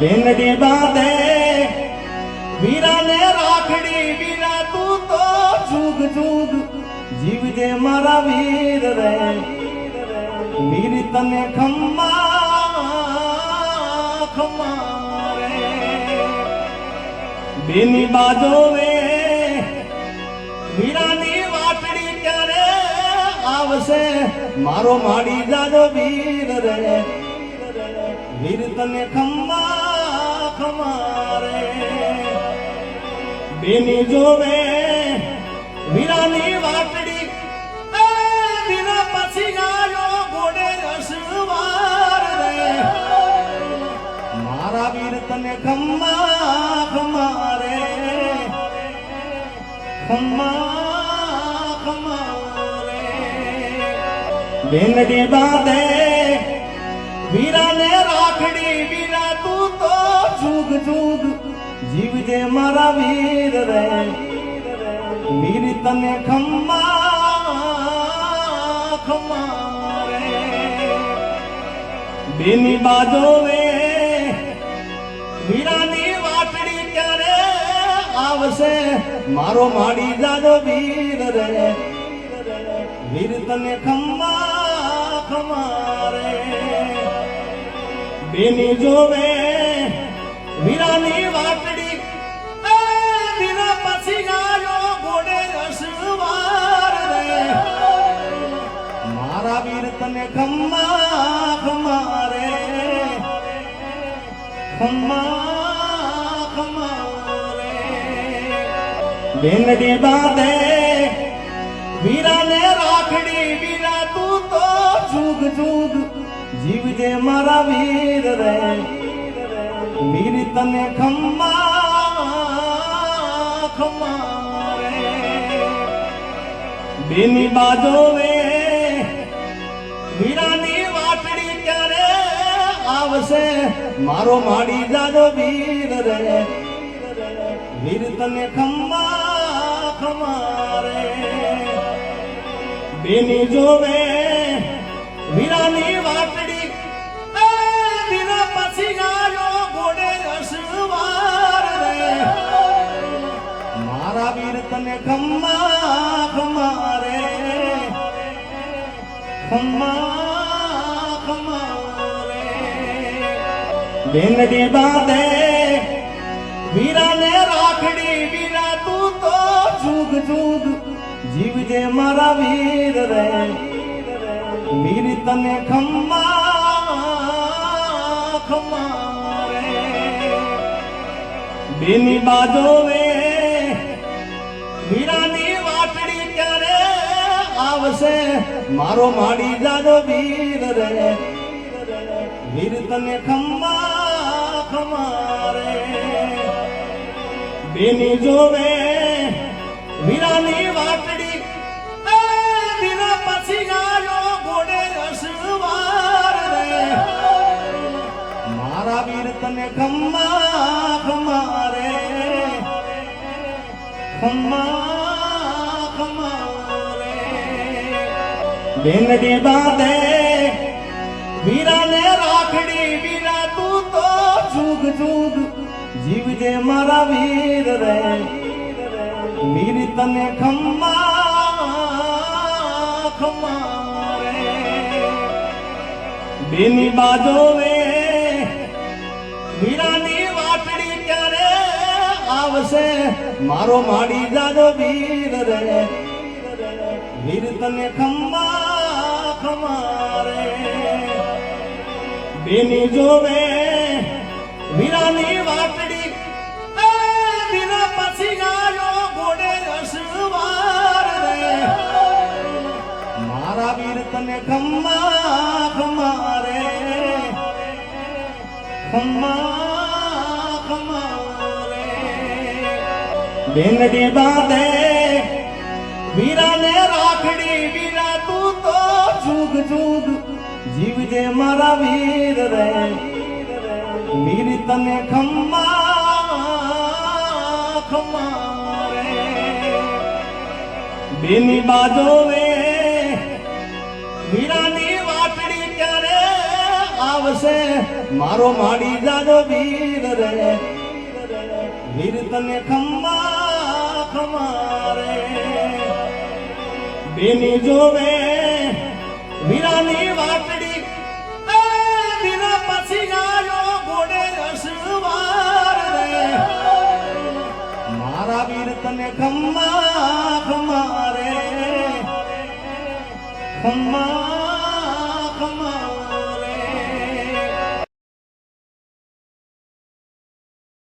બેનડી બાંધે, વીરાને રાખડી, વીરા તું તો જુગ જુગ જીવજે મારા વીર રે. વીર તને ખમ્મા ખમ્મા રે. બેની બાજો વે, વીરાની વાટડી ક્યારે આવશે? મારો માડી જાજો વીર રે. વીર તને ખમ્મા ખમ્મા રે બેની જોવે વીરાની વાટડી વીરા પછી ગાયો ઘોડે રસવાર મારા વીર તને ખમ્મા ખમારે ખમ્મા ખમારે બેનડી બાંધે વીરાને રાખડી જુગ જુગ જીવજે મારા વીર રે. વીર તને ખમ્મા ખમ્મા બેની બાજો વે વીરાની વાટડી ક્યારે આવશે? મારો માડી જાજો વીર રે. વીર તને ખમ્મા ખમ્મા રે. બેની જોવે વીરાની વાટડી. વીરા પછી આવ્યો ગોડે રસવાર રે. મારા વીર તને ખમ્મા ખમ્મા ખમ્મા ખમ્મા રે. બેનડી બાંધે વીરાને રાખડી વીરા તું તો જુગ જુગ જીવજે મારા વીર રે. વીર તને ખમ્મા ખમારે બેની બાજો વે વીરાની વાટડી ક્યારે આવશે? મારો માડી જાજો વીર રે. વીર તને ખમ્મા ખમારે બેની જોવે વીર તને ખમ્મા ખમ્મા રે ખમ્મા ખમ્મા રે બેનડી બાંધે વીરાને રાખડી વીરા તું તો જુગ જુગ જીવજે મારા વીર રે વીર તને ખમ્મા ખમ્મા રે બેની બાજો આવશે. મારો માડી જાદો વીર રે. વીર તને ખમ્મા ખમારે. બેની જોવે વીરાની વાટડી. એ વીરા પછી ગાયો ગોડે રસવાર રે. મારા વીર તને ખમ્મા ખમારે. ખમ્મા બેનડી બાંધે વીરાને રાખડી, વીરા તું તો જુગ જુગ જીવજે મારા વીર રે. વીર તને ખમ્મા ખમ્મા રે બેની બાજો વે, વીરાની વાટડી ક્યારે આવશે? મારો માડી જાજો વીર રે. વીર તને ખમ્મા ખમ્મા રે બેની જોવે વીરાની વાટડી વીરા પછી આવ્યો ઘોડે રસવાર રે. મારા વીર તને ખમ્મા ખમારે ખમ્મા ખમારે બેનડી બાંધે વીરાને જુગ જુગ જીવજે મારા વીર રે. વીર તને ખમ્મા ખમ્મા રે. બેની બાજો વે. વીરાની વાટડી ક્યારે આવશે? મારો માડી જાજો વીર વીર તને ખમ્મા ખમારે બેની જોવે વીરાની વાટડી. એ વીરા પછી ગાયો ઘોડે અસવાર રે. મારા વીર તને ખમ્મા ખમારે ખમ્મા